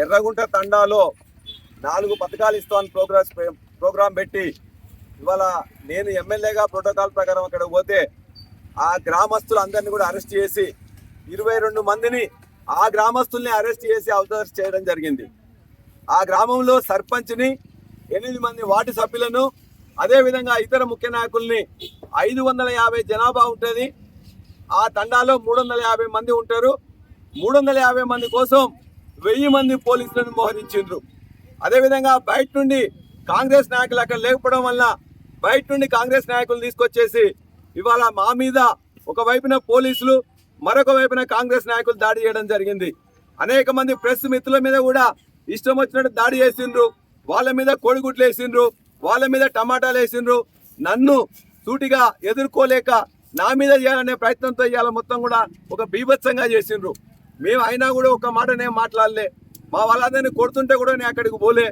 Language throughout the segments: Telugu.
ఎర్రగుంట తండాలో నాలుగు పథకాలు ఇస్తామని ప్రోగ్రెస్ ప్రోగ్రాం పెట్టి ఇవాళ నేను ఎమ్మెల్యేగా ప్రోటోకాల్ ప్రకారం అక్కడ పోతే ఆ గ్రామస్తులందరినీ కూడా అరెస్ట్ చేసి ఇరవై రెండు మందిని ఆ గ్రామస్తుల్ని అరెస్ట్ చేసి అవతరస్ చేయడం జరిగింది. ఆ గ్రామంలో సర్పంచ్ని ఎనిమిది మంది వార్డు సభ్యులను అదేవిధంగా ఇతర ముఖ్య నాయకుల్ని ఐదు వందల యాభై జనాభా ఉంటుంది. ఆ తండాలో మూడు వందల యాభై మంది ఉంటారు. మూడు వందల యాభై మంది కోసం వెయ్యి మంది పోలీసులను మోహరించిండ్రు. అదేవిధంగా బయట నుండి కాంగ్రెస్ నాయకులు అక్కడ లేకపోవడం వల్ల బయట నుండి కాంగ్రెస్ నాయకులు తీసుకొచ్చేసి ఇవాళ మా మీద ఒకవైపున పోలీసులు మరొక వైపున కాంగ్రెస్ నాయకులు దాడి చేయడం జరిగింది. అనేక మంది ప్రెస్ మిత్రుల మీద కూడా ఇష్టం వచ్చినట్టు దాడి చేసిండ్రు. వాళ్ళ మీద కోడిగుడ్లు వేసిండ్రు. వాళ్ళ మీద టమాటాలు వేసిండ్రు. నన్ను సూటిగా ఎదుర్కోలేక నా మీద చేయాలనే ప్రయత్నంతో ఇవాళ మొత్తం కూడా ఒక బీభత్సంగా చేసిండ్రు. మేము అయినా కూడా ఒక మాట నేను మాట్లాడలే. మా వాళ్ళందరినీ కొడుతుంటే కూడా నేను అక్కడికి పోలే.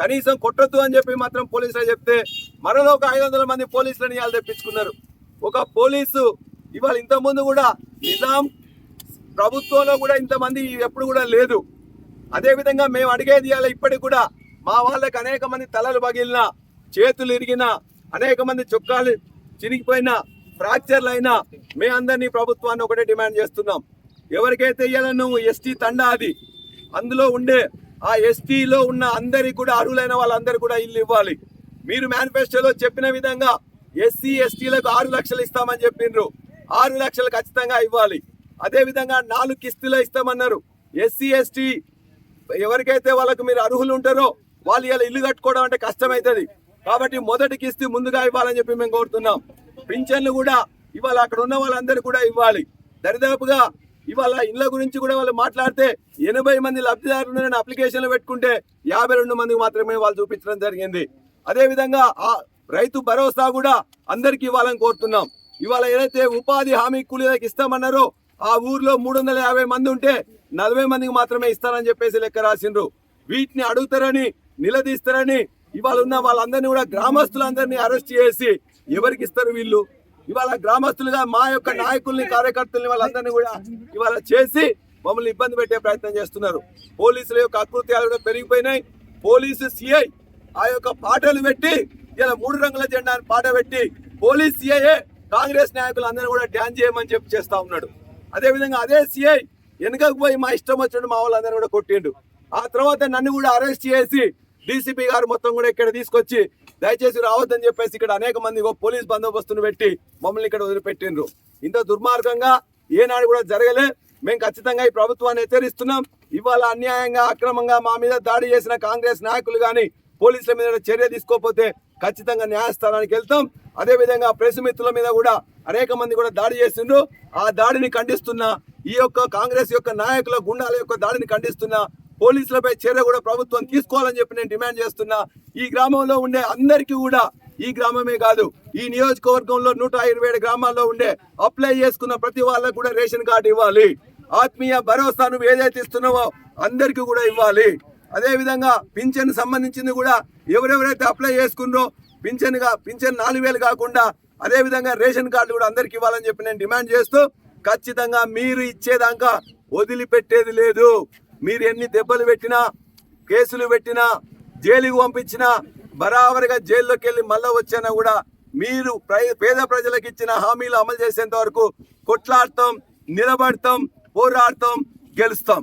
కనీసం కొట్టొద్దు అని చెప్పి మాత్రం పోలీసులు చెప్తే మరలో ఒక ఐదు వందల మంది పోలీసులను ఇవాళ తెప్పించుకున్నారు. ఒక పోలీసు ఇవాళ ఇంతకుముందు కూడా నిజాం ప్రభుత్వంలో కూడా ఇంతమంది ఎప్పుడు కూడా లేదు. అదేవిధంగా మేము అడిగేది ఇవాళ ఇప్పటికి కూడా మా వాళ్ళకి అనేక మంది తలలు పగిలిన చేతులు ఇరిగిన అనేక మంది చొక్కాలు చినిగిపోయిన ఫ్రాక్చర్లు అయినా మేమందరినీ ప్రభుత్వాన్ని ఒకటే డిమాండ్ చేస్తున్నాం. ఎవరికైతే ఇవ్వాలని నువ్వు ఎస్టీ తండా అది అందులో ఉండే ఆ ఎస్టీలో ఉన్న అందరికి కూడా అర్హులైన వాళ్ళందరికీ కూడా ఇల్లు ఇవ్వాలి. మీరు మేనిఫెస్టోలో చెప్పిన విధంగా ఎస్సీ ఎస్టీలకు ఆరు లక్షలు ఇస్తామని చెప్పిండ్రు ఆరు లక్షలు ఖచ్చితంగా ఇవ్వాలి. అదేవిధంగా నాలుగు కిస్తులు ఇస్తామన్నారు. ఎస్సీ ఎస్టీ ఎవరికైతే వాళ్ళకు మీరు అర్హులు ఉంటారో వాళ్ళు ఇలా ఇల్లు కట్టుకోవడం అంటే కష్టమవుతుంది కాబట్టి మొదటి కిస్తీ ముందుగా ఇవ్వాలని చెప్పి మేము కోరుతున్నాం. పింఛన్లు కూడా ఇవాళ అక్కడ ఉన్న వాళ్ళందరూ కూడా ఇవ్వాలి. దరిదాపుగా ఇవాళ ఇళ్ళ గురించి కూడా వాళ్ళు మాట్లాడితే ఎనభై మంది లబ్ధిదారులను అప్లికేషన్లు పెట్టుకుంటే యాభై రెండు మందికి మాత్రమే వాళ్ళు చూపించడం జరిగింది. అదేవిధంగా ఆ రైతు భరోసా కూడా అందరికీ ఇవ్వాలని కోరుతున్నాం. ఇవాళ ఏదైతే ఉపాధి హామీ కూలీలకు ఇస్తామన్నారో ఆ ఊర్లో మూడు వందల యాభై మంది ఉంటే నలభై మందికి మాత్రమే ఇస్తారని చెప్పేసి లెక్క రాసిండ్రు. వీటిని అడుగుతారని నిలదీస్తారని ఇవాళ ఉన్న వాళ్ళందరినీ కూడా గ్రామస్తులందరినీ అరెస్ట్ చేసి ఎవరికి ఇస్తారు వీళ్ళు? ఇవాళ గ్రామస్తులుగా మా యొక్క నాయకుల్ని కార్యకర్తల్ని వాళ్ళందరినీ కూడా ఇవాళ చేసి మమ్మల్ని ఇబ్బంది పెట్టే ప్రయత్నం చేస్తున్నారు. పోలీసుల యొక్క అకృత్యాలు కూడా పెరిగిపోయినాయి. పోలీసు సిఐ ఆ యొక్క పాటలు పెట్టి ఇలా మూడు రంగుల జెండా పాట పెట్టి పోలీస్ సిఐఏ కాంగ్రెస్ నాయకులు అందరూ కూడా డ్యాన్స్ చేయమని చెప్పి చేస్తా ఉన్నాడు. అదే విధంగా అదే సిఐ వెనుకకు పోయి మా ఇష్టం వచ్చినట్టు మా వాళ్ళందరూ కూడా కొట్టిండు. ఆ తర్వాత నన్ను కూడా అరెస్ట్ చేసి డీసీపీ గారు మొత్తం కూడా ఇక్కడ తీసుకొచ్చి దయచేసి రావద్దని చెప్పేసి ఇక్కడ అనేక మంది పోలీస్ బందోబస్తును పెట్టి మమ్మల్ని ఇక్కడ వదిలిపెట్టిండ్రు. ఇంత దుర్మార్గంగా ఏనాడు కూడా జరగలే. మేము ఖచ్చితంగా ఈ ప్రభుత్వాన్ని హెచ్చరిస్తున్నాం. ఇవాళ అన్యాయంగా అక్రమంగా మా మీద దాడి చేసిన కాంగ్రెస్ నాయకులు కానీ పోలీసుల మీద చర్య తీసుకోకపోతే ఖచ్చితంగా న్యాయస్థానానికి వెళ్తాం. అదే విధంగా ప్రెస్ మిత్రుల మీద కూడా అనేక మంది కూడా దాడి చేసిండ్రు. ఆ దాడిని ఖండిస్తున్న ఈ యొక్క కాంగ్రెస్ యొక్క నాయకుల గుండాల యొక్క దాడిని ఖండిస్తున్న పోలీసులపై చర్య కూడా ప్రభుత్వం తీసుకోవాలని చెప్పి నేను డిమాండ్ చేస్తున్నా. ఈ గ్రామంలో ఉండే అందరికీ కూడా ఈ గ్రామమే కాదు ఈ నియోజకవర్గంలో నూట ఇరవై ఏడు గ్రామాల్లో ఉండే అప్లై చేసుకున్న ప్రతి వాళ్ళకు కూడా రేషన్ కార్డు ఇవ్వాలి. ఆత్మీయ భరోసా నువ్వు ఏదైతే ఇస్తున్నావో అందరికీ కూడా ఇవ్వాలి. అదేవిధంగా పింఛన్ సంబంధించింది కూడా ఎవరెవరైతే అప్లై చేసుకున్నారో పింఛన్గా పింఛన్ నాలుగు వేలు కాకుండా అదే విధంగా రేషన్ కార్డు కూడా అందరికి ఇవ్వాలని చెప్పి నేను డిమాండ్ చేస్తూ ఖచ్చితంగా మీరు ఇచ్చేదాకా వదిలిపెట్టేది లేదు. మీరు ఎన్ని దెబ్బలు పెట్టినా కేసులు పెట్టినా జైలుకి పంపించినా బరాబరిగా జైల్లోకి వెళ్ళి మళ్ళీ వచ్చినా కూడా మీరు పేద ప్రజలకు ఇచ్చిన హామీలు అమలు చేసేంత వరకు కొట్లాడతాం నిలబడతాం పోరాడతాం గెలుస్తాం.